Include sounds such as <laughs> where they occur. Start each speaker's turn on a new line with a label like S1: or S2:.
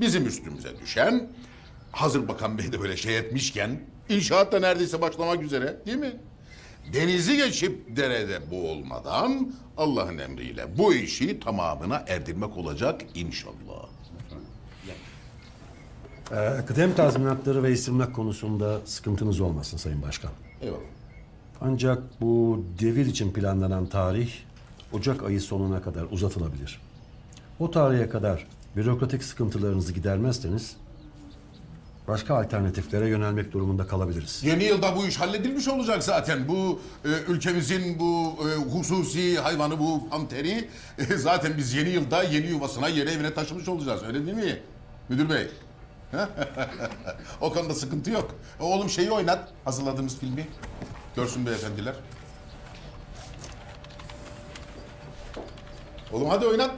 S1: Bizim üstümüze düşen hazır bakan bey de böyle şey etmişken inşaat da neredeyse başlamak üzere değil mi? Denizi geçip derede boğulmadan Allah'ın emriyle bu işi tamamına erdirmek olacak inşallah.
S2: Ee, kıdem tazminatları ve istimlak konusunda sıkıntınız olmasın Sayın Başkan.
S1: Eyvallah.
S2: Ancak bu devir için planlanan tarih Ocak ayı sonuna kadar uzatılabilir. O tarihe kadar bürokratik sıkıntılarınızı gidermezseniz başka alternatiflere yönelmek durumunda kalabiliriz.
S1: Yeni yılda bu iş halledilmiş olacak zaten. Bu e, ülkemizin bu e, hususi hayvanı bu panteri e, zaten biz yeni yılda yeni yuvasına yeni evine taşımış olacağız. Öyle değil mi? Müdür bey. <laughs> o konuda sıkıntı yok. Oğlum şeyi oynat hazırladığımız filmi. Görsün beyefendiler. Oğlum hadi oynat.